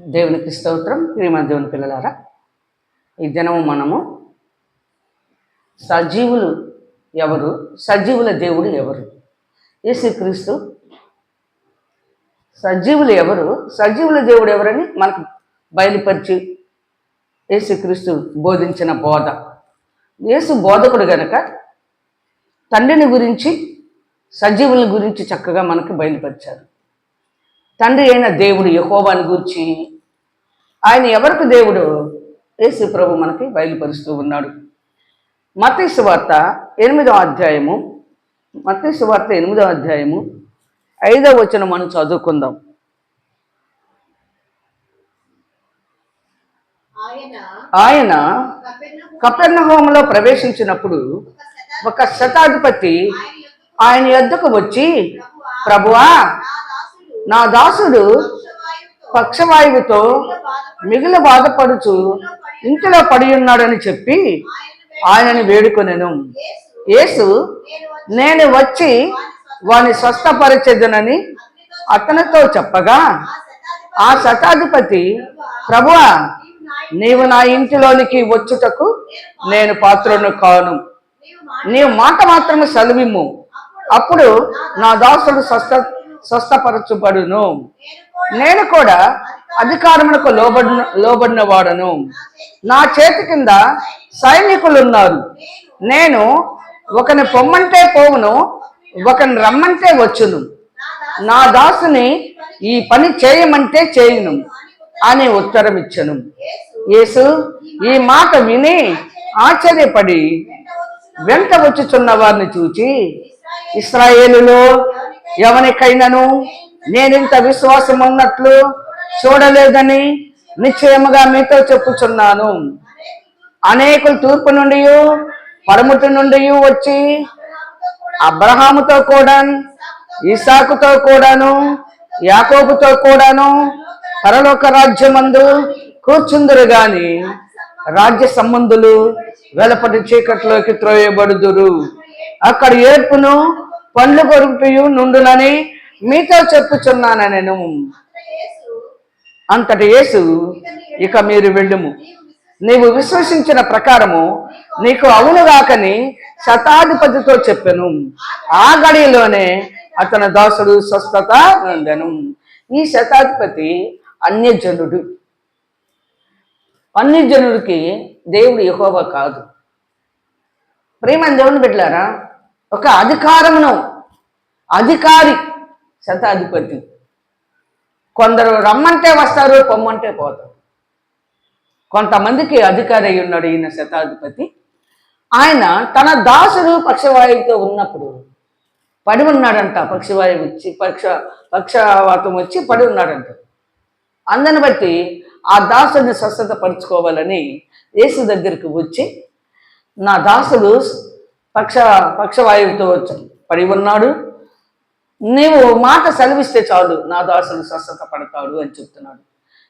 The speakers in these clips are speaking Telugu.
దేవునికి స్తోత్రం ప్రియమ దేవుని పిల్లలారా. ఈ దినము మనము సజీవులు ఎవరు? సజీవుల దేవుడు ఎవరు? యేసుక్రీస్తు సజీవులు ఎవరు? సజీవుల దేవుడు ఎవరని మనకు బయలుపరిచి యేసుక్రీస్తు బోధించిన బోధ. యేసు బోధకుడు గనక తండ్రిని గురించి సజీవుల గురించి చక్కగా మనకు బయలుపరిచారు. తండ్రి అయిన దేవుడు యహోవాని గురించి ఆయన ఎవరికి దేవుడు? యేసు ప్రభు మనకి బయలుపరుస్తూ ఉన్నాడు. మతీసు వార్త ఎనిమిదవ అధ్యాయము మతీసు వార్త ఎనిమిదవ అధ్యాయము ఐదవ వచనం మనం చదువుకుందాం. ఆయన కపెర్నహోములో ప్రవేశించినప్పుడు ఒక శతాధిపతి ఆయన యొద్దకు వచ్చి ప్రభువా నా దాసుడు పక్షవాయువుతో మిగిల మిగిలి బాధపడుచు ఇంటిలో పడి ఉన్నాడని చెప్పి ఆయనని వేడుకొనెను. యేసు నేను వచ్చి వాని స్వస్థపరచెదనని అతనితో చెప్పగా ఆ శతాధిపతి ప్రభువా నీవు నా ఇంటిలోనికి వచ్చుటకు నేను పాత్రను కాను. నీవు మాట నీవు మాట మాత్రమే సెలవిమ్ము. అప్పుడు నా దాసుడు స్వస్థ స్వస్థపరచబడును. నేను కూడా అధికారములకు లోబడిన లోబడిన వాడను నా చేతి కింద సైనికులు ఉన్నారు నేను ఒకని పొమ్మంటే పోవును ఒకని రమ్మంటే వచ్చును. నా దాసుని ఈ పని చేయమంటే చేయును అని ఉత్తరం ఇచ్చను యేసు ఈ మాట విని ఆశ్చర్యపడి వెంట వచ్చుచున్న వారిని చూచి ఇస్రాయేలులో ఎవరికైనాను నేనింత విశ్వాసం ఉన్నట్లు చూడలేదని నిశ్చయముగా మీతో చెప్పుచున్నాను. అనేకులు తూర్పు నుండి పడముటి నుండి వచ్చి అబ్రహాముతో కూడా అబ్రహాముతో కూడా ఇసాకుతో కూడాను యాకోబుతో కూడాను పరలోక రాజ్యమందు కూర్చుందురు గాని రాజ్య సంబంధులు వెలపటి చీకట్లోకి త్రోయబడుదురు. అక్కడ ఏర్పును పండ్లు కొరుకుటయు నుండునని మీతో చెప్పుచున్నాను నేను యేసు అంతటి యేసు ఇక మీరు వెళ్ళుము. నీవు విశ్వసించిన ప్రకారము నీకు అవును కాకని శతాధిపతితో చెప్పెను. ఆ గడిలోనే అతని దాసుడు స్వస్థత నందను ఈ శతాధిపతి అన్యజనుడు. అన్యజనుడికి దేవుడు యెహోవా కాదు. ప్రేమ దేవుని బిడ్డారా ఒక అధికారమును అధికారి శతాధిపతి. కొందరు రమ్మంటే వస్తారు పొమ్మంటే పోతారు. కొంతమందికి అధికారి అయి ఉన్నాడు ఈయన శతాధిపతి. ఆయన తన దాసుడు పక్షవాయువుతో ఉన్నప్పుడు పడి ఉన్నాడంట పక్షవాయువు వచ్చి పక్ష పక్షవాతం వచ్చి పడి ఉన్నాడంట. అందని బట్టి ఆ దాసుడిని స్వస్థత పరుచుకోవాలని యేసు దగ్గరికి వచ్చి నా దాసుడు పక్ష పక్షవాయువుతో పడి ఉన్నాడు నీవు మాట సెలవిస్తే చాలు నా దాసుడు స్వస్థత పడతాడు అని చెప్తున్నాడు.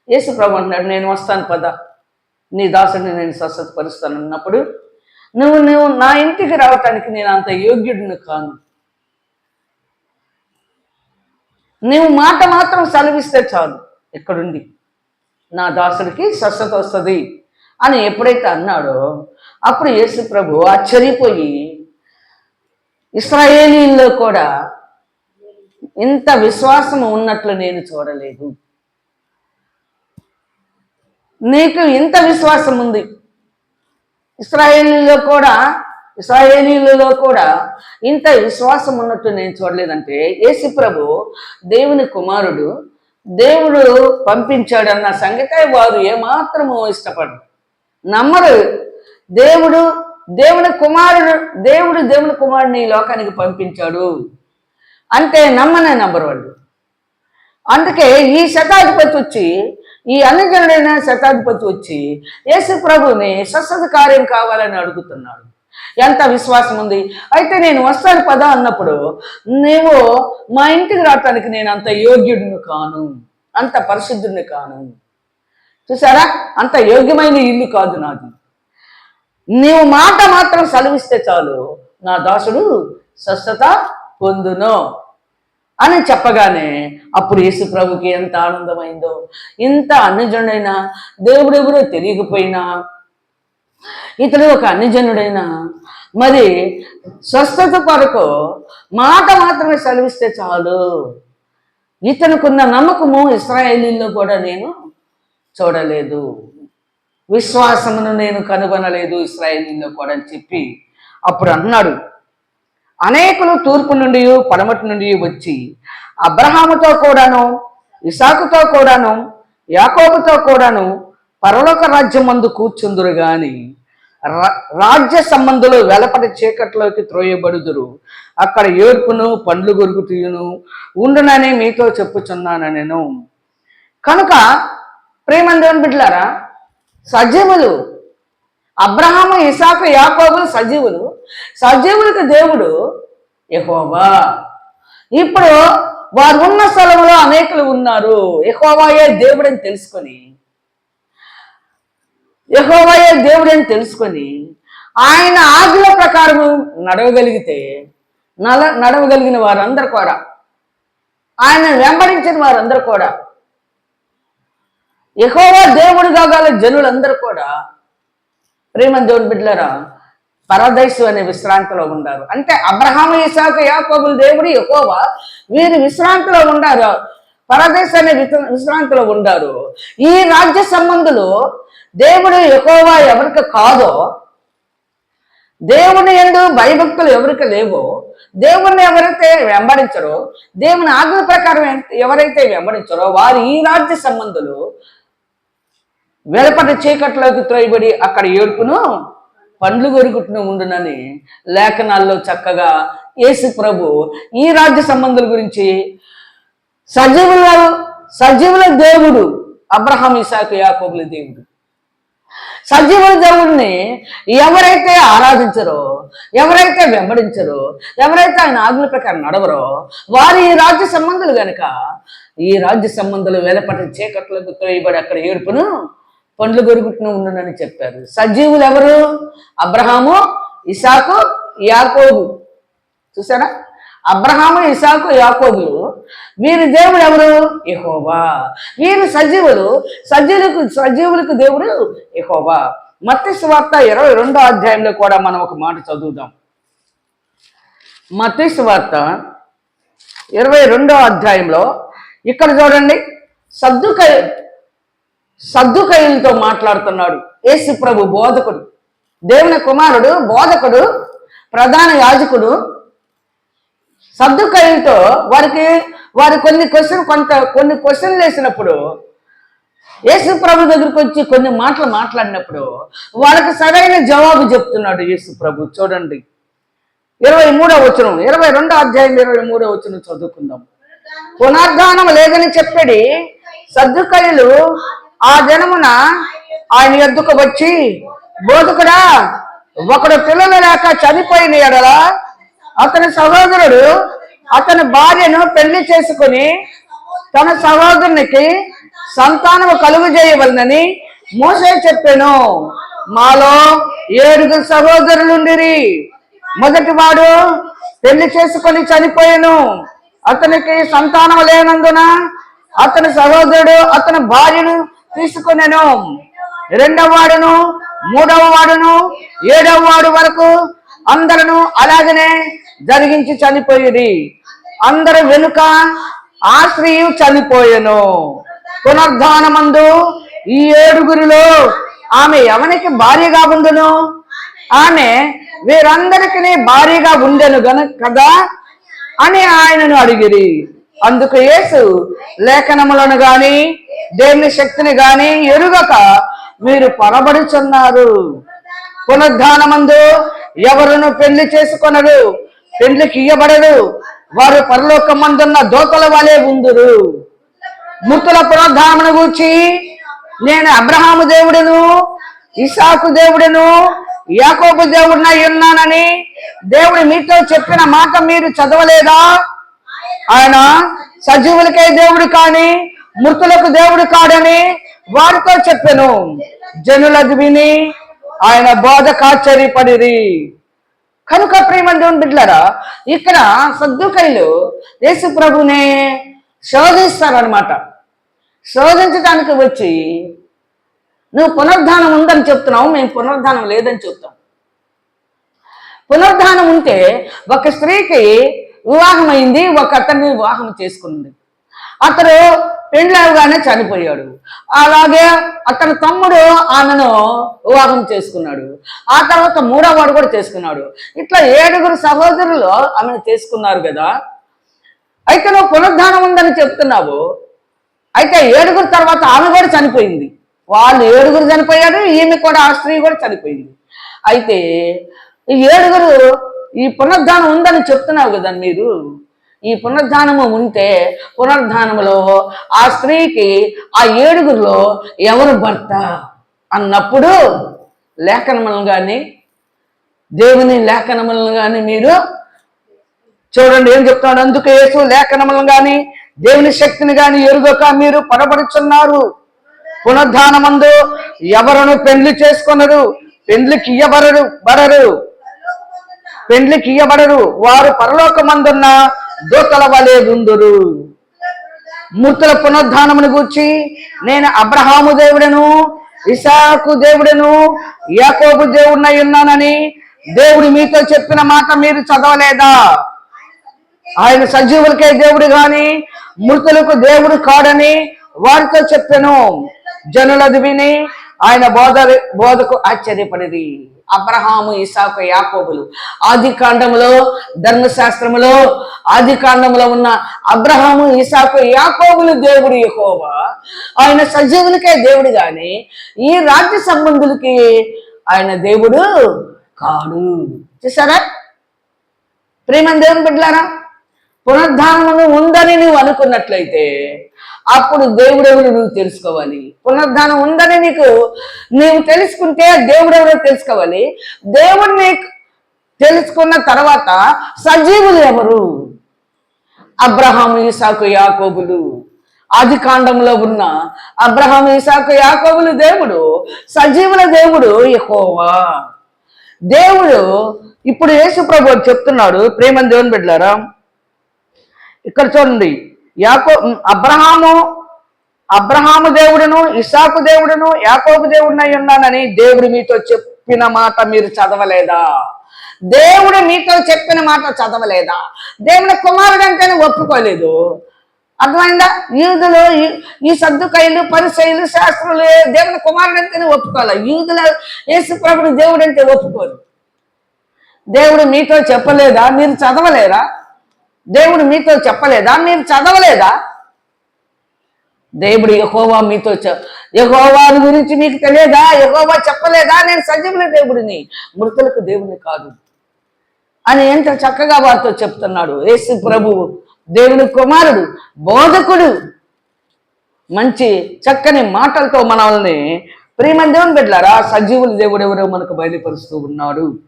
యేసు ప్రభు అంటున్నాడు నేను వస్తాను పద. నీ దాసుడిని నేను స్వస్థత పరుస్తాను అన్నప్పుడు నువ్వు నువ్వు నా ఇంటికి రావటానికి నేను అంత యోగ్యుడిని కాను. నువ్వు మాట మాత్రం సెలవిస్తే చాలు ఇక్కడుండి నా దాసుడికి స్వస్థత వస్తుంది అని ఎప్పుడైతే అన్నాడో అప్పుడు యేసు ప్రభు ఆశ్చర్యపోయి ఇస్రాయేలీల్లో కూడా ఇంత విశ్వాసం ఉన్నట్లు నేను చూడలేదు. నీకు ఇంత విశ్వాసం ఉంది. ఇస్రాయేలీలో కూడా ఇస్రాయేలీలలో కూడా ఇంత విశ్వాసం ఉన్నట్టు నేను చూడలేదంటే యేసు ప్రభు దేవుని కుమారుడు దేవుడు పంపించాడన్న సంగతే వారు ఏమాత్రము ఇష్టపడరు. నమ్మరు. దేవుడు దేవుని కుమారుడు దేవుడు దేవుని కుమారుడిని ఈ లోకానికి పంపించాడు. అంటే నమ్మనే నంబర్ వాళ్ళు అందుకే ఈ శతాధిపతి వచ్చి ఈ అనుజనుడైన శతాధిపతి వచ్చి యేసు ప్రభుని స్వస్థత కార్యం కావాలని అడుగుతున్నాడు. ఎంత విశ్వాసం ఉంది? అయితే నేను వస్తాను పద అన్నప్పుడు నీవు మా ఇంటికి రావటానికి నేను అంత యోగ్యుడిని కాను అంత పరిశుద్ధుడిని కాను. చూసారా? అంత యోగ్యమైన ఇల్లు కాదు నాది. నీవు మాట మాత్రం సెలవిస్తే చాలు నా దాసుడు స్వస్థత పొందును అని చెప్పగానే అప్పుడు యేసు ప్రభుకి ఎంత ఆనందమైందో ఇంత అన్యజనుడైనా దేవుడెవరో తెలియకపోయినా ఇతడు ఒక అన్యజనుడైనా మరి స్వస్థత కొరకు మాట మాత్రమే సెలవిస్తే చాలు. ఇతనుకున్న నమ్మకము ఇస్రాయేలీల్లో కూడా నేను చూడలేదు. విశ్వాసమును నేను కనుగొనలేదు ఇస్రాయేలీలో కూడా అని చెప్పి అప్పుడు అన్నాడు. అనేకులు తూర్పు నుండి పడమటి నుండి వచ్చి అబ్రహాముతో కూడాను ఇసాకుతో కూడాను యాకోబుతో కూడాను పరలోక రాజ్యం మందు కూర్చుందురు గాని రా- రాజ్య సంబంధులు వెలపటి చీకట్లోకి త్రోయబడుదురు. అక్కడ ఏర్పును పండ్లు గొరుగుతీయును ఉండునని మీతో చెప్పుచున్నాను నేను కనుక ప్రేమందేవన్ బిడ్లారా సజీవులు. అబ్రహాము ఇసాకు యాకోబులు సజీవులు. సజీవులకు దేవుడు ఎహోబా ఇప్పుడు వారు ఉన్న స్థలంలో అనేకులు ఉన్నారు. యెహోవాయే దేవుడని తెలుసుకొని. యెహోవాయే దేవుడని తెలుసుకొని ఆయన ఆజ్ఞల ప్రకారము నడవగలిగితే నల నడవగలిగిన వారందరూ కూడా ఆయన వెంబడించిన వారందరూ కూడా యెహోవా దేవుడిగా గల జనులందరూ కూడా ప్రేమ దేవుని బిడ్డలరా పరదైసు అనే విశ్రాంతిలో ఉండారు. అంటే అబ్రహాము ఇసాక యాకోబుల దేవుడు యెహోవా వీరు విశ్రాంతిలో ఉండారు. పరదేశ్ అనే విశ్రాంతిలో ఉండారు. ఈ రాజ్య సంబంధులు దేవుడు యెహోవా ఎవరికి కాదో దేవుని ఎందు భయభక్తులు ఎవరికి లేవో దేవుణ్ణి ఎవరైతే వెంబడించరో దేవుని ఆజ్ఞ ప్రకారం ఎవరైతే వెంబడించరో వారు ఈ రాజ్య సంబంధులు వెలపట చీకట్లోకి త్రోయబడి అక్కడ ఏడుపును పండ్లు కొరుకుట్టును ఉండునని లేఖనాల్లో చక్కగా యేసు ప్రభు ఈ రాజ్య సంబంధుల గురించి సజీవుల సజీవుల దేవుడు అబ్రహాం ఇసాకు యాకోబుల దేవుడు. సజీవుల దేవుడిని ఎవరైతే ఆరాధించరో ఎవరైతే వెంబడించరో ఎవరైతే ఆయన ఆజ్ఞల ప్రకారం నడవరో వారు ఈ రాజ్య సంబంధులు కనుక ఈ రాజ్య సంబంధాలు వెలపటి చీకట్లకు తోయబడి అక్కడ ఏడుపును పండ్లు గొరుగుట్టును ఉండునని చెప్పారు. సజీవులు ఎవరు? అబ్రహాము ఇసాకు యాకోబు. చూసారా అబ్రహాము ఇసాకు యాకోబులు వీరి దేవుడు ఎవరు? యెహోవా. వీరు సజీవులు. సజీవులకు సజీవులకు దేవుడు యెహోవా. మత్తి వార్త ఇరవై రెండో అధ్యాయంలో కూడా మనం ఒక మాట చదువుదాం. మత్తి వార్త ఇరవై రెండో అధ్యాయంలో ఇక్కడ చూడండి. సద్దుకై సద్దుకైలతో మాట్లాడుతున్నాడు యేసు ప్రభు బోధకుడు. దేవుని కుమారుడు బోధకుడు ప్రధాన యాజకుడు సర్దుకైలతో వారికి వారి కొన్ని క్వశ్చన్ కొంత కొన్ని క్వశ్చన్లు వేసినప్పుడు యేసు ప్రభు దగ్గరికి వచ్చి కొన్ని మాటలు మాట్లాడినప్పుడు వాళ్ళకి సరైన జవాబు చెప్తున్నాడు యేసు ప్రభు. చూడండి. ఇరవై మూడో వచనం ఇరవై రెండో అధ్యాయం ఇరవై మూడో వచనం చదువుకుందాం. పునర్ధానం లేదని చెప్పడి సర్దుకైలు ఆ జనమున ఆయన ఎద్దుకు వచ్చి బోధకుడా ఒకడు పిల్లలు లేక చనిపోయిన ఎడల అతని సహోదరుడు అతని భార్యను పెళ్ళి చేసుకుని తన సహోదరునికి సంతానము కలుగు చేయవలనని మోసే చెప్పాను. మాలో ఏడుగురు సహోదరులుండిరి. మొదటి వాడు పెళ్ళి చేసుకొని చనిపోయాను. అతనికి సంతానం లేనందున అతని సహోదరుడు అతని భార్యను తీసుకునెను రెండవ వాడును మూడవ వాడును ఏడవ వాడు వరకు అందరను అలాగనే జరిగించి చనిపోయేది అందరు వెనుక ఆ స్త్రీయు చనిపోయెను. పునర్ధానమందు ఈ ఏడుగురిలో ఆమె ఎవనికి భార్యగా ఉండును? ఆమె వీరందరికీ భార్యగా ఉండెను గన కదా? అని ఆయనను అడిగిరి. అందుకు యేసు లేఖనములను గాని దేవుని శక్తిని గాని ఎరుగక మీరు పొరబడుచున్నారు పునరుద్ధానమందు ఎవరును పెళ్ళి చేసుకొనరు పెళ్ళికి ఇయ్యబడరు వారు పరలోకమందున్న దోతల వలె ఉందురు. మృతుల పునరుద్ధానమును గూర్చి నేను అబ్రహాము దేవుడును ఇసాకు దేవుడును యాకోబు దేవుడిన ఉన్నానని దేవుడు మీతో చెప్పిన మాట మీరు చదవలేదా? ఆయన సజీవులకే దేవుడు కానీ మృతులకు దేవుడు కాడని వారితో చెప్పాను. జనులది విని ఆయన బోధ కాశ్చర్యపడిరి కనుక ప్రేమంటే బిడ్లరా ఇక్కడ సద్దుకైలు యేసు ప్రభునే శోధిస్తారనమాట శోధించడానికి వచ్చి నువ్వు పునరుద్ధానం ఉందని చెప్తున్నావు మేము పునర్ధానం లేదని చెప్తాం. పునరుద్ధానం ఉంటే ఒక స్త్రీకి వివాహం అయింది ఒక అతన్ని వివాహం చేసుకుంది అతడు పెండ్లావుగానే చనిపోయాడు. అలాగే అతని తమ్ముడు ఆమెను వివాహం చేసుకున్నాడు. ఆ తర్వాత మూడోవాడు కూడా చేసుకున్నాడు. ఇట్లా ఏడుగురు సహోదరులు ఆమెను చేసుకున్నారు కదా. అయితే నువ్వు పునరుద్ధానం ఉందని చెప్తున్నావు. అయితే ఏడుగురు తర్వాత ఆమె కూడా చనిపోయింది. వాళ్ళు ఏడుగురు చనిపోయారు ఈమె కూడా ఆ స్త్రీ కూడా చనిపోయింది. అయితే ఈ ఏడుగురు ఈ పునరుద్ధానం ఉందని చెప్తున్నావు కదా మీరు. ఈ పునర్ధానము ఉంటే పునరుద్ధానములో ఆ స్త్రీకి ఆ ఏడుగురిలో ఎవరు భర్త? అన్నప్పుడు లేఖనములను కానీ దేవుని లేఖనములను కానీ మీరు చూడండి. ఏం చెప్తాడు? అందుకే యేసు లేఖనములను కానీ దేవుని శక్తిని కానీ ఎరుగక మీరు పడబడుచున్నారు పునర్ధానమందు ఎవరును పెండ్లి చేసుకొనరు? పెండ్లికి ఇయ్యబడరు బడరు పెండ్లికి ఇయ్యబడరు వారు పరలోకమందున్న దూతల వలె ఉందురు. మృతుల పునరుద్ధానమును గూర్చి నేను అబ్రహాము దేవుడను ఇసాకు దేవుడను యాకోబు దేవుడినై ఉన్నానని దేవుడు మీతో చెప్పిన మాట మీరు చదవలేదా? ఆయన సజీవులకే దేవుడు గాని మృతులకు దేవుడు కాడని వారితో చెప్పాను. జనులది విని ఆయన బోధ బోధకు ఆశ్చర్యపడేది అబ్రహాము ఇసాకు యాకోబులు. ఆది కాండములో ధర్మశాస్త్రములో ఆది కాండములో ఉన్న అబ్రహాము ఇసాకు యాకోబులు దేవుడు యహోవా. ఆయన సజీవులకే దేవుడు గాని ఈ రాజ్య సంబంధులకి ఆయన దేవుడు కాడు. చూసారా ప్రేమ దేవుని బిడ్డలారా పునర్ధానము ఉందని నువ్వు అనుకున్నట్లయితే అప్పుడు దేవుడెవరు నువ్వు తెలుసుకోవాలి? పునరుద్ధానం ఉందని నీకు నీవు తెలుసుకుంటే దేవుడెవరో తెలుసుకోవాలి. దేవుడిని తెలుసుకున్న తర్వాత సజీవులు ఎవరు? అబ్రహాము ఈసాకు యాకోబులు. ఆది కాండంలో ఉన్న అబ్రహాం ఈసాకు యాకోబులు దేవుడు సజీవుల దేవుడు యెహోవా. దేవుడు ఇప్పుడు యేసు ప్రభు చెప్తున్నాడు. ప్రేమ దేవుని బిడ్డారా ఇక్కడ చూడండి. యాకో అబ్రహాము అబ్రహాము దేవుడును ఇసాకు దేవుడును యాకోబు దేవుడినై ఉన్నానని దేవుడు మీతో చెప్పిన మాట మీరు చదవలేదా? దేవుడు మీతో చెప్పిన మాట చదవలేదా? దేవుని కుమారుడు అంటేనే ఒప్పుకోలేదు. అర్థమైందా? యూదులు ఈ- ఈ సర్దుకైలు పరిశైలు శాస్త్రులు దేవుని కుమారుడు అంటేనే ఒప్పుకోవాలి? యూదుల యేసు ప్రభుడు దేవుడు అంటే ఒప్పుకోరు. దేవుడు మీతో చెప్పలేదా? మీరు చదవలేదా? దేవుడు మీతో చెప్పలేదా? మీరు చదవలేదా? దేవుడు యహోవా మీతో చె- గురించి మీకు తెలియదా? యహోవా చెప్పలేదా? నేను సజీవుల దేవుడిని మృతులకు దేవుడిని కాదు. అని ఎంత చక్కగా వారితో చెప్తున్నాడు. యేసు ప్రభువు దేవుని కుమారుడు బోధకుడు. మంచి చక్కని మాటలతో మనల్ని ప్రేమ దేవుని బిడ్డలారా సజీవుల దేవుడు ఎవరో మనకు బయలుపరుస్తూ ఉన్నాడు.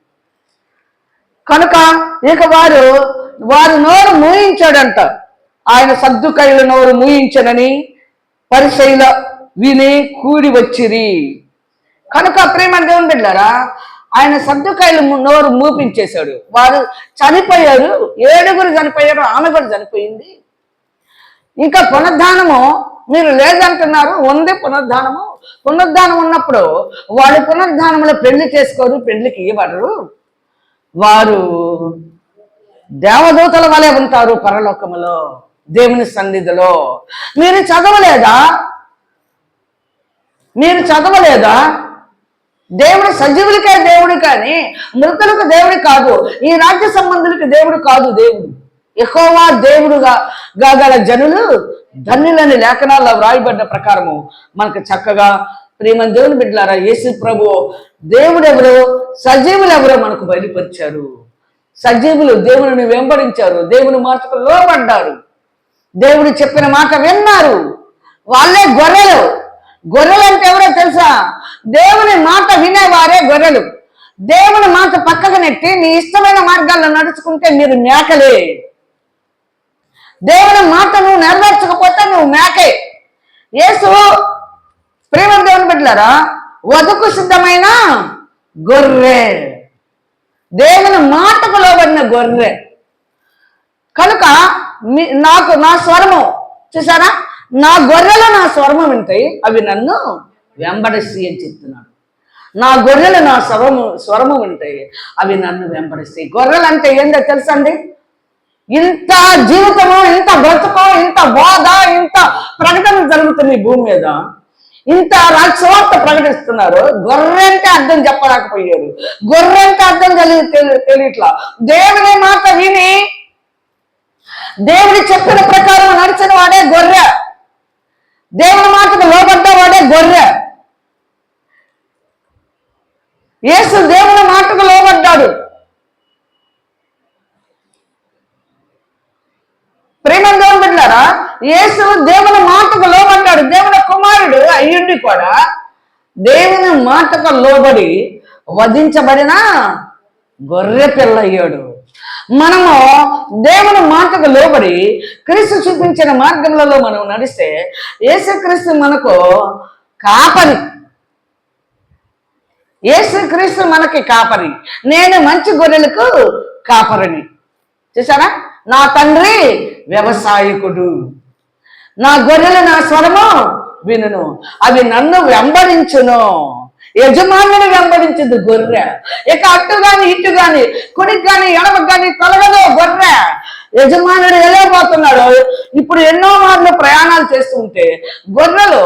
కనుక ఇక వారు వారు నోరు మూయించాడంట. ఆయన సర్దుకైల నోరు మూయించనని పరిశైల విని కూడి వచ్చిరి. కనుక ప్రేమ దేవుని బిడ్డారా ఆయన సర్దుకాయలు నోరు మూపించేశాడు. వారు చనిపోయారు ఏడుగురు చనిపోయారు ఆమె కూడా చనిపోయింది. ఇంకా పునర్ధానము మీరు లేదంటున్నారు ఉంది పునర్ధానము. పునరుద్ధానం ఉన్నప్పుడు వాళ్ళు పునర్ధానంలో పెళ్ళి చేసుకోరు పెళ్ళికి ఇవ్వబడరు వారు దేవదూతల వలె ఉంటారు పరలోకములో దేవుని సన్నిధిలో. మీరు చదవలేదా? మీరు చదవలేదా? దేవుడు సజీవులకే దేవుడు కానీ మృతులకు దేవుడు కాదు. ఈ రాజ్య సంబంధులకు దేవుడు కాదు దేవుడు. ఎహోవా దేవుడుగా గల జనులు ధన్యులని లేఖనాల్లో వ్రాయబడ్డ ప్రకారము. మనకు చక్కగా ప్రేమ దేవుని బిడ్డలారా యేసు ప్రభు దేవుడెవరో సజీవులు ఎవరో మనకు బయలుపరిచారు. సజీవులు దేవుని వెంబడించారు దేవుని మాటకు లోపడ్డారు దేవుడు చెప్పిన మాట విన్నారు. వాళ్ళే గొర్రెలు. గొర్రెలు అంటే ఎవరో తెలుసా? దేవుని మాట వినేవారే గొర్రెలు. దేవుని మాట పక్కకు నెట్టి నీ ఇష్టమైన మార్గాల్లో నడుచుకుంటే మీరు మేకలే. దేవుని మాట నువ్వు నెరవేర్చకపోతే నువ్వు మేకే. యేసు ప్రేమ దేవుని బిడ్డలారా వదుకు సిద్ధమైన గొర్రె. దేవుని మాటకు లోబడిన గొర్రె. కనుక మీ- నాకు నా స్వరము చూసారా నా గొర్రెలు నా స్వరము వింటాయి అవి నన్ను వెంబడిస్తాయి అని చెప్తున్నాడు. నా గొర్రెలు నా స్వరము స్వరము వింటాయి అవి నన్ను వెంబడిస్తాయి. గొర్రెలు అంటే ఏందో తెలుసండి? ఇంత జీవితము ఇంత బ్రతుకు ఇంత బోధ ఇంత ప్రకటన జరుగుతుంది భూమి మీద. ఇంత రాజ్యవార్త ప్రకటిస్తున్నారు. గొర్రెంటే అర్థం చెప్పలేకపోయారు. గొర్రెంటే అర్థం తెలియ తెలియట్లా. దేవుని మాట విని దేవుడి చెప్పిన ప్రకారం నడిచిన వాడే గొర్రె. దేవుని మాటకు లోబడ్డ వాడే గొర్రె. యేసు దేవుని మాటకు లోబడ్డాడు. ప్రేమ యేసు దేవుని మాటకు లోబడ్డాడు. దేవుని కుమారుడు అయ్యుండి కూడా దేవుని మాటకు లోబడి వధించబడిన గొర్రె పిల్ల అయ్యాడు మనము దేవుని మాటకు లోబడి క్రీస్తు చూపించిన మార్గంలో మనం నడిస్తే యేసుక్రీస్తు మనకు కాపరి. యేసుక్రీస్తు మనకి కాపరి. నేను మంచి గొర్రెలకు కాపరిని. చూసారా నా తండ్రి వ్యవసాయకుడు. నా గొర్రెలు నా స్వరము వినును. అవి నన్ను వెంబడించును. యజమానుని వెంబడించదు గొర్రె. ఇక అట్టు గాని ఇటు గాని కుడికి గాని ఎడమకు గాని తొలగదు గొర్రె. యజమానుడు వెళ్ళబోతున్నాడు. ఇప్పుడు ఎన్నో మార్లు ప్రయాణాలు చేస్తూ ఉంటే గొర్రెలు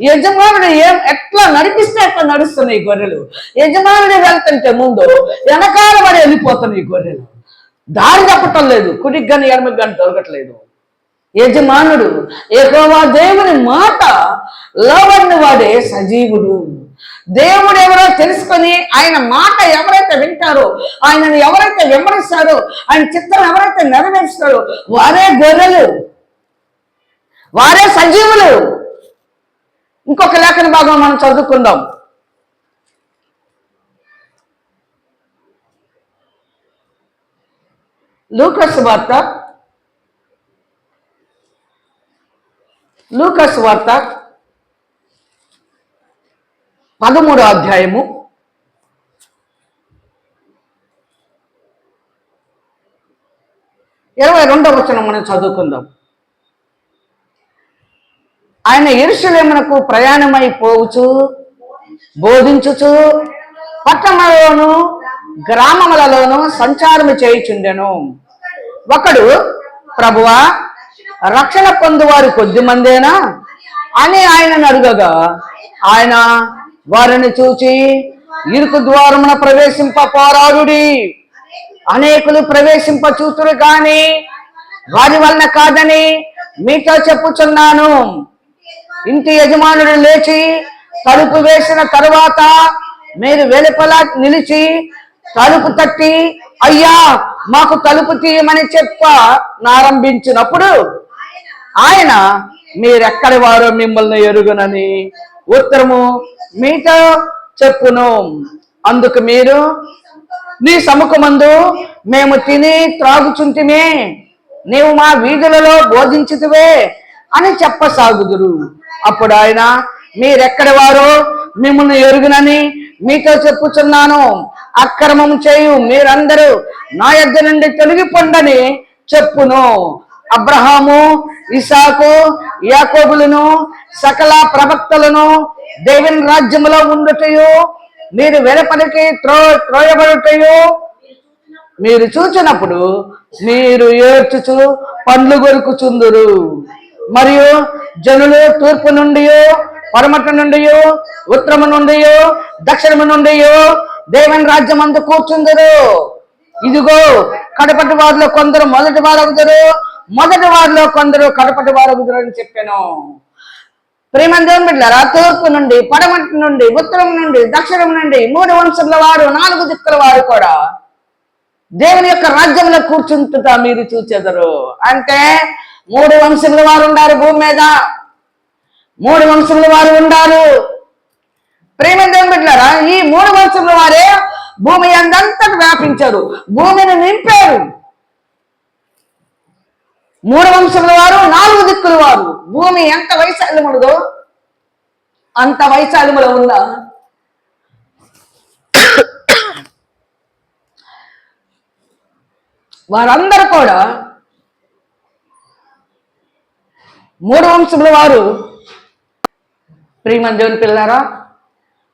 యజమానుడు ఏం ఎట్లా నడిపిస్తే ఎట్లా నడుస్తున్నాయి గొర్రెలు. యజమానుడు వెళ్తుంటే ముందు వెనకాల పడి వెళ్ళిపోతున్నాయి గొర్రెలు. దారి తప్పటం లేదు. కుడికి కానీ ఎడమకి కానీ దొరకట్లేదు యజమానుడు ఏకోవా దేవుని మాట లోబడిన వాడే సజీవుడు. దేవుడు ఎవరో తెలుసుకొని ఆయన మాట ఎవరైతే వింటారో ఆయనను ఎవరైతే విమరిస్తారో ఆయన చిత్తం ఎవరైతే నెరవేరుస్తారో వారే గొర్రెలు. వారే సజీవులు. ఇంకొక లేఖన భాగం మనం చదువుకుందాం. లూకస్ వార్త లూకస్ వార్త పదమూడో అధ్యాయము. ఇరవై రెండవ వచనం మనం చదువుకుందాం. ఆయన ఇరుషులేమునకు ప్రయాణమై పోవచ్చు బోధించుచు పట్టణంలోను గ్రామములలోను సంచారము చేయుచుండెను. ఒకడు ప్రభువా రక్షణ పొందువారు కొద్ది మందేనా? అని ఆయనను అడుగగా ఆయన వారిని చూచి ఇరుకు ద్వారమున ప్రవేశింప పోరాడుడి అనేకులు ప్రవేశింప చూతురు గాని వారి వలన కాదని మీతో చెప్పుచున్నాను. ఇంటి యజమానుడు లేచి తలుపు వేసిన తరువాత మీరు వెలుపల నిలిచి తలుపు తట్టి అయ్యా మాకు తలుపు తీయమని చెప్ప నారంభించినప్పుడు ఆయన మీరెక్కడి వారో మిమ్మల్ని ఎరుగునని ఉత్తరము మీతో చెప్పును. అందుకు మీరు నీ సముఖమందు మేము తిని త్రాగుచుంటిమే. నీవు మా వీధులలో బోధించుతువే అని చెప్పసాగుదురు. అప్పుడు ఆయన మీరెక్కడి వారో మిమ్మల్ని ఎరుగునని మీతో చెప్పుచున్నాను. అక్రమం చేయు మీరందరూ నా యొద్ద నుండి తొలగిపోండని చెప్పును. అబ్రహాము ఇసాకు యాకోబులను సకల ప్రవక్తలను దేవుని రాజ్యములో ఉండుటయు మీరు వెలపలికి త్రో త్రోయబడుటయు. మీరు చూచినప్పుడు మీరు ఏడ్చుచు పండ్లు కొరుకుచుందురు మరియు జనులు తూర్పు నుండి పరమట నుండి ఉత్తరము నుండి దక్షిణము నుండి దేవుని రాజ్యం అందు కూర్చుందరు. ఇదిగో కడపటి వారిలో కొందరు మొదటి వారగుదరు. మొదటి వారిలో కొందరు కడపటి వారు అని చెప్పాను. ప్రేమ దేవుని బిడ్డలారా తూర్పు నుండి పడమటి నుండి ఉత్తరం నుండి దక్షిణం నుండి మూడు వంశముల వారు నాలుగు దిక్కుల వారు కూడా దేవుని యొక్క రాజ్యంలో కూర్చుంటుట మీరు చూచెదరు. అంటే మూడు వంశముల వారు ఉండారు భూమి మీద. మూడు వంశముల వారు ఉండారు. ప్రేమ దేవుని బిడ్డలారా ఈ మూడు వంశముల వారే భూమి అందంతా వ్యాపించారు. భూమిని నింపారు. మూడు వంశముల వారు నాలుగు దిక్కుల వారు. భూమి ఎంత వైశాల్యముడుదో అంత వైశాల్యములో ఉన్న వారందరూ కూడా మూడు వంశముల వారు. ప్రియమ దేవుని పిల్లారా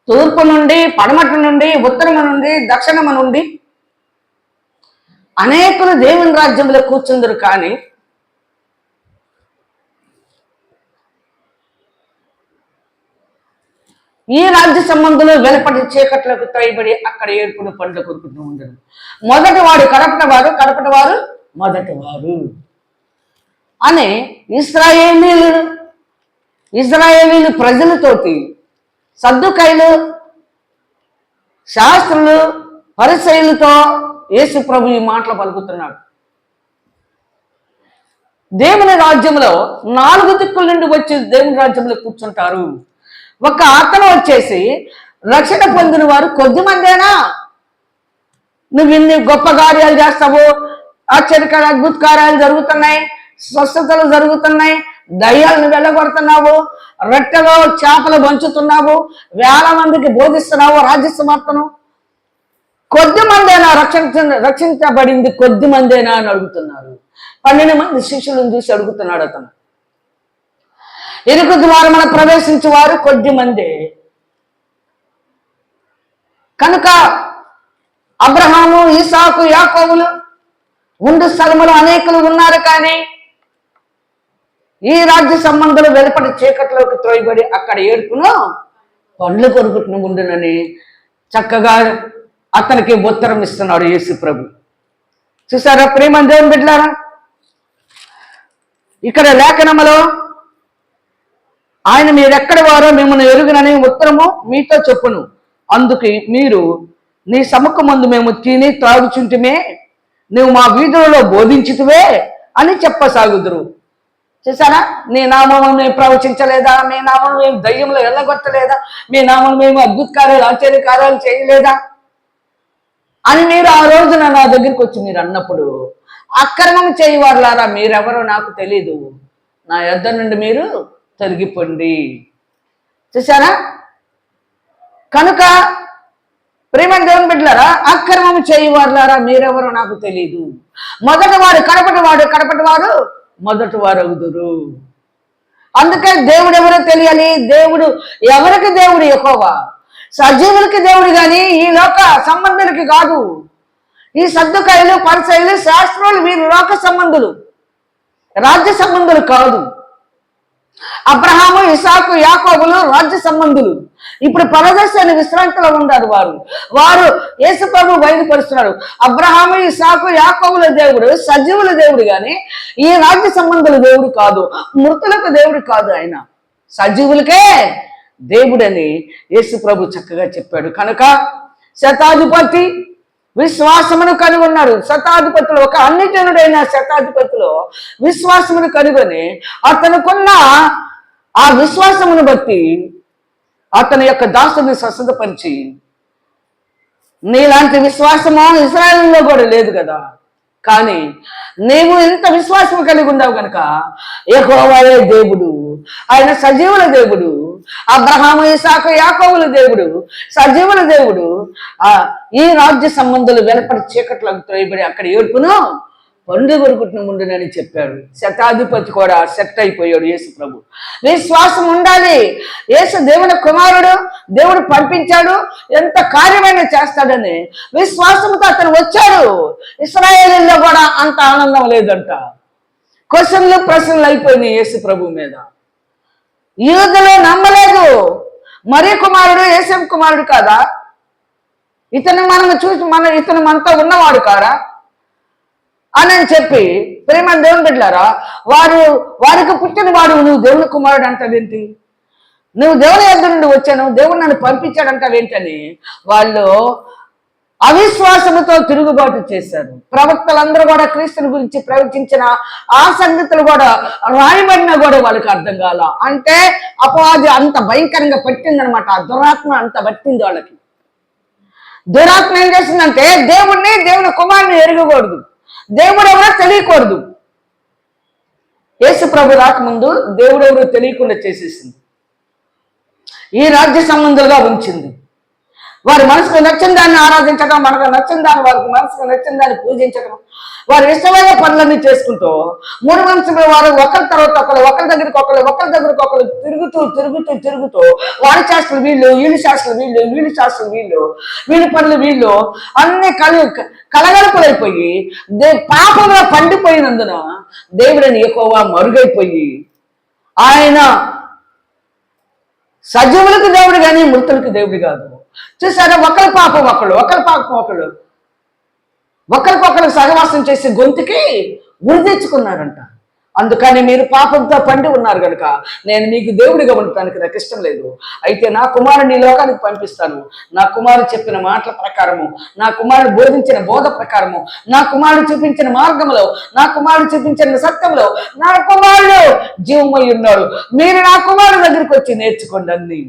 తూర్పు నుండి పడమటి నుండి ఉత్తరము నుండి దక్షిణము నుండి అనేకులు దేవుని రాజ్యంలో కూర్చుందరు కానీ ఈ రాజ్య సంబంధంలో వెలుపటి చీకట్లకు త్రయబడి అక్కడ ఏర్పడిన పనులు కొరుకుతూ ఉండడం మొదటి వాడు కడపటి వారు కడపటి వారు మొదటి వారు అని ఇస్రాయేలీలు ఇజ్రాయేలీలు ప్రజలతోటి సర్దుకైలు శాస్త్రులు పరిశైలతో యేసు ప్రభు ఈ మాటలు పలుకుతున్నాడు. దేవుని రాజ్యంలో నాలుగు దిక్కుల నుండి వచ్చి దేవుని రాజ్యంలో కూర్చుంటారు. ఒక ఆత్మ వచ్చేసి రక్షణ పొందిన వారు కొద్ది మందేనా నువ్వు ఇన్ని గొప్ప కార్యాలు చేస్తావు ఆశ్చర్యకార అద్భుత కార్యాలు జరుగుతున్నాయి స్వస్థతలు జరుగుతున్నాయి దయ్యాలను వెళ్ళగొడుతున్నావు రొట్టెలో చేపలు పంచుతున్నావు వేల మందికి బోధిస్తున్నావు రాజ్యసమర్థను కొద్ది మందేనా రక్షించ రక్షించబడింది కొద్ది మందేనా అని అడుగుతున్నారు. పన్నెండు మంది శిష్యులను చూసి అడుగుతున్నాడు అతను. ఇరుకు ద్వారమున మనం ప్రవేశించేవారు కొద్ది మంది కనుక అబ్రహాము ఈసాకు యాకోబులు ఉండు స్థలములు అనేకులు ఉన్నారు కానీ ఈ రాజ్య సంబంధాలు వెలుపటి చీకట్లోకి త్రోయబడి అక్కడ ఏడుపును పండ్లు కొరుకుతున్న ఉండునని చక్కగా అతనికి ఉత్తరం ఇస్తున్నాడు యేసు ప్రభు. చూసారా ప్రేమ దేవుని బిడ్డారా ఇక్కడ లేఖనములో ఆయన మీరెక్కడి వారో మిమ్మల్ని ఎరుగునని ఉత్తరము మీతో చెప్పును. అందుకు మీరు నీ సముఖమందు మేము తిని త్రాగుచుంటమే నువ్వు మా వీధులలో బోధించుతువే అని చెప్పసాగుదురు. చూసారా నీ నామము మేము ప్రవచించలేదా? మీ నామం మేము దయ్యంలో వెళ్ళగొట్టలేదా మీ నామం మేము అద్భుత కార్యాలు ఆశ్చర్య కార్యాలు చేయలేదా? అని మీరు ఆ రోజున నా దగ్గరికి వచ్చి మీరు అన్నప్పుడు అక్రమం చేయవారులారా మీరెవరో నాకు తెలీదు. నా యొద్ద నుండి మీరు తొలగిపోండి చూసారా కనుక ప్రేమని దేవుని బిడ్డలారా అక్రమం చేయవారులారా మీరెవరో నాకు తెలియదు మొదటి వాడు కడపటి వాడు కడపటి వారు మొదటి వారు అవుదురు. అందుకే దేవుడు ఎవరో తెలియాలి? దేవుడు ఎవరికి దేవుడు? ఎక్కువ సజీవులకి దేవుడు కానీ ఈ లోక సంబంధులకి కాదు. ఈ సర్దుకాయలు పరిసైలు శాస్త్రులు వీరు లోక సంబంధులు. రాజ్య సంబంధులు కాదు. అబ్రహాము ఇసాకు యాకోబులు రాజ్య సంబంధులు. ఇప్పుడు పరదశ విశ్రాంతిలో ఉన్నారు వారు. వారు యేసుప్రభు బయలుపరుస్తున్నారు. అబ్రహాము ఇసాకు యాకోబుల దేవుడు సజీవుల దేవుడు గాని ఈ రాజ్య సంబంధుల దేవుడు కాదు. మృతులకు దేవుడు కాదు ఆయన. సజీవులకే దేవుడని యేసుప్రభు చక్కగా చెప్పాడు. కనుక శతాధిపతి విశ్వాసమును కనుగొన్నాడు. శతాధిపతులు ఒక అన్నిజనుడైన శతాధిపతిలో విశ్వాసమును కనుగొని అతనుకున్న ఆ విశ్వాసమును బట్టి అతని యొక్క దాసుని స్వస్థతపరిచి నీలాంటి విశ్వాసము ఇస్రాయల్లో కూడా లేదు కదా. కానీ నీవు ఎంత విశ్వాసం కలిగి ఉన్నావు కనుక యెహోవాయే దేవుడు ఆయన సజీవుల దేవుడు అబ్రహాము ఇసాకు యాకోవుల దేవుడు సజీవుల దేవుడు ఆ ఈ రాజ్య సంబంధాలు వెలపడి చీకట్లకు త్రోయబడి అక్కడ ఏడుపును పండుగ కొరుకుట్టిన ముందునని చెప్పాడు శతాధిపతి కూడా సెట్ అయిపోయాడు యేసు ప్రభు. విశ్వాసం ఉండాలి. యేసు దేవుని కుమారుడు దేవుడు పంపించాడు ఎంత కార్యమైన చేస్తాడని విశ్వాసంతో అతను వచ్చాడు. ఇస్రాయేలీలో కూడా అంత ఆనందం లేదంట. క్వశ్చన్లు ప్రశ్నలు అయిపోయినాయి యేసు ప్రభు మీద. యూదులు నమ్మలేదు. మరి కుమారుడు యేసం కుమారుడు కాదా? ఇతను మనం చూసి మన ఇతను మనతో ఉన్నవాడు కారా? అని అని చెప్పి ప్రేమ దేవుని బిడ్డారా వారు వారికి పుట్టిన వాడు నువ్వు దేవుని కుమారుడు అంటావేంటి నువ్వు దేవుని ఎదురు నుండి వచ్చాను దేవుడు నన్ను పంపించాడంటావేంటని వాళ్ళు అవిశ్వాసముతో తిరుగుబాటు చేశారు. ప్రవక్తలందరూ కూడా క్రీస్తుని గురించి ప్రవచించిన ఆ సంగతులు కూడా రాయబడినా కూడా వాళ్ళకి అర్థం కాల. అంటే అపవాది అంత భయంకరంగా పట్టిందనమాట ఆ దురాత్మ అంత పట్టింది వాళ్ళకి. దురాత్మ ఏం చేసిందంటే దేవుణ్ణి దేవుని కుమారుని ఎరగకూడదు. దేవుడు ఎవరో తెలియకూడదు. యేసు ప్రభు రాకముందు దేవుడు ఎవరో తెలియకుండా చేసేసింది. ఈ రాజ్య సంబంధులుగా ఉంచింది. వారి మనసుకు నచ్చిన దాన్ని ఆరాధించడం మనకు నచ్చిన దాన్ని వారికి మనసుకు నచ్చిన దాన్ని పూజించడం వారి ఇష్టమైన పనులన్నీ చేసుకుంటూ మూడు మనసులో వారు ఒకరి తర్వాత ఒకరు ఒకరి దగ్గరికి ఒకరు ఒకరి దగ్గరికి ఒకరు తిరుగుతూ తిరుగుతూ తిరుగుతూ వారి శాస్త్రులు వీళ్ళు వీళ్ళు శాస్త్రులు వీళ్ళు వీళ్ళు శాస్త్రులు వీళ్ళు వీళ్ళ పనులు వీళ్ళు అన్ని కలు కలగలుపులైపోయి దే పాపంలో పండిపోయినందున దేవుడని ఎక్కువ మరుగైపోయి ఆయన సజీవులకు దేవుడు కానీ మృతులకు దేవుడు కాదు. చూసారా ఒకరి పాపం ఒకళ్ళు ఒకరి పాపం ఒకళ్ళు. ఒకరికొకరు సహవాసం చేసే గొంతుకి ఉరి తెచ్చుకున్నారంట. అందుకని మీరు పాపంతో పండి ఉన్నారు కనుక నేను మీకు దేవుడిగా ఉండటానికి నాకు ఇష్టం లేదు. అయితే నా కుమారుని లోకానికి పంపిస్తాను. నా కుమారుడు చెప్పిన మాటల ప్రకారము నా కుమారుడు బోధించిన బోధ ప్రకారము నా కుమారుడు చూపించిన మార్గంలో నా కుమారుడు చూపించిన సత్యంలో నా కుమారుడు జీవమై ఉన్నాడు. మీరు నా కుమారుడు దగ్గరికి వచ్చి నేర్చుకోండి అన్ని.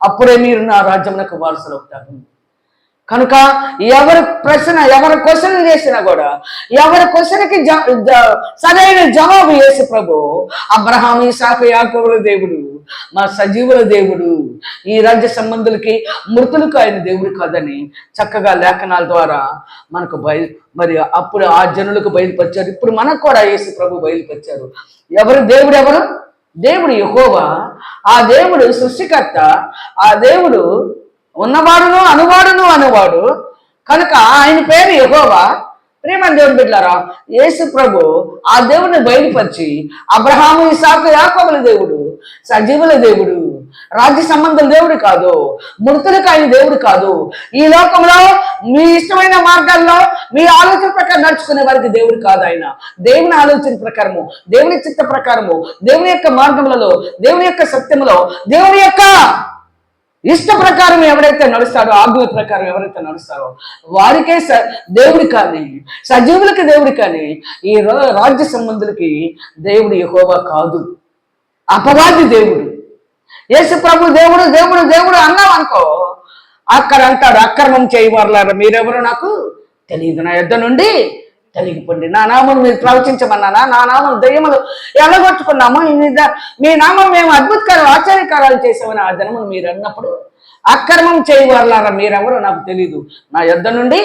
అప్పుడే మీరు నా రాజ్యమునకు వారసులు అవుతారు కనుక ఎవరి ప్రశ్న ఎవరి క్వశ్చన్ చేసినా కూడా ఎవరి క్వశ్చన్కి జ- సరైన జవాబు యేసు ప్రభు. అబ్రహాం ఇసాకు యాకోబుల దేవుడు మా సజీవుల దేవుడు. ఈ రాజ్య సంబంధులకి మృతులకు ఆయన దేవుడు కాదని చక్కగా లేఖనాల ద్వారా మనకు బయలు మరి అప్పుడు ఆ జనులకు బయలుపరిచారు. ఇప్పుడు మనకు కూడా యేసు ప్రభు బయలుపరిచారు. ఎవరు దేవుడు ఎవరు? దేవుడు యహోవా. ఆ దేవుడు సృష్టికర్త. ఆ దేవుడు ఉన్నవాడును అనువాడును అనువాడు. కనుక ఆయన పేరు ఎగోవా ప్రేమ దేవుని బిడ్డారా యేసు ప్రభు ఆ దేవుడిని బయలుపరిచి అబ్రహాము ఇసాకు యాకోబుల దేవుడు సజీవుల దేవుడు రాజ్య సంబంధం దేవుడు కాదు మృతులకు ఆయన దేవుడు కాదు. ఈ లోకంలో మీ ఇష్టమైన మార్గాల్లో మీ ఆలోచన ప్రకారం నడుచుకునే వారికి దేవుడు కాదు ఆయన. దేవుని ఆలోచన ప్రకారము దేవుని చిత్త ప్రకారము దేవుని యొక్క మార్గములలో దేవుని యొక్క సత్యములో దేవుని యొక్క ఇష్ట ప్రకారం ఎవరైతే నడుస్తారో ఆజ్ఞ ప్రకారం ఎవరైతే నడుస్తారో వారికే స దేవుడి కానీ సజీవులకి దేవుడి కానీ ఈ రాజ్య సంబంధులకి దేవుడు యెహోవా కాదు. అపవాది దేవుడు. యేసు ప్రభు దేవుడు దేవుడు దేవుడు అన్నావు అనుకో అక్కడ అంటాడు అక్రమం చేయవారులారా మీరెవరు నాకు తెలియదు. నా యుద్ధ నుండి తెలిగిపోండి నా నామం మీరు ప్రవచించమన్నానా నా నామం దయ్యములు ఎల్లగొట్టుకున్నాము ఈ మీ నామం మేము అద్భుతకర ఆశ్చర్యకారాలు చేసామని ఆ జనమును మీరు అన్నప్పుడు అక్రమం చేయవారులారా మీరెవరో నాకు తెలియదు నా యొద్ద నుండి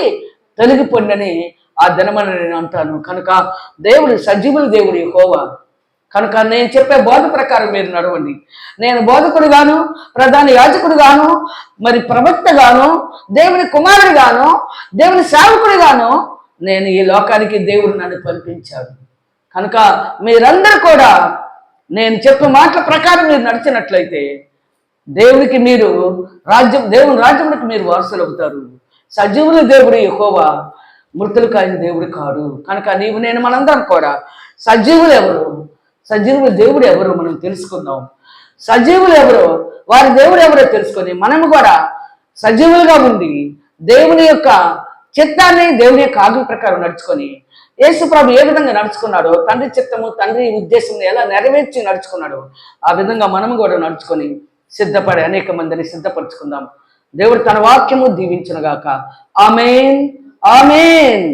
తొలగిపోండి ఆ దినమని నేను అంటాను. కనుక దేవుడు సజీవుల దేవుడు హోవా కనుక నేను చెప్పే బోధ ప్రకారం మీరు నడవండి. నేను బోధకుడు గాను ప్రధాన యాజకుడుగాను మరి ప్రవక్తగాను దేవుని కుమారుడుగాను దేవుని సేవకుడుగాను నేను ఈ లోకానికి దేవుడు నన్ను పంపించాడు. కనుక మీరందరూ కూడా నేను చెప్పే మాటల ప్రకారం మీరు నడిచినట్లయితే దేవునికి మీరు రాజ్యం దేవుని రాజ్యమునికి మీరు వారసులు అవుతారు సజీవుల దేవుడు ఎక్కువ మృతులు ఆయన దేవుడు కాడు. కనుక నీవు నేను మనందరం కూడా సజీవులు ఎవరు? సజీవుల దేవుడు ఎవరు మనం తెలుసుకుందాం. సజీవులు ఎవరు? వారి దేవుడు ఎవరో తెలుసుకొని మనము కూడా సజీవులుగా ఉండి దేవుని యొక్క చిత్తాన్ని దేవుని యొక్క ఆజ్ఞ ప్రకారం నడుచుకొని యేసు ప్రభు ఏ విధంగా నడుచుకున్నాడో తండ్రి చిత్తము తండ్రి ఉద్దేశం ఎలా నెరవేర్చి నడుచుకున్నాడో ఆ విధంగా మనము కూడా నడుచుకొని సిద్ధపడి అనేక మందిని సిద్ధపరచుకుందాం. దేవుడు తన వాక్యము దీవించునుగాక. ఆమెన్. ఆమెన్.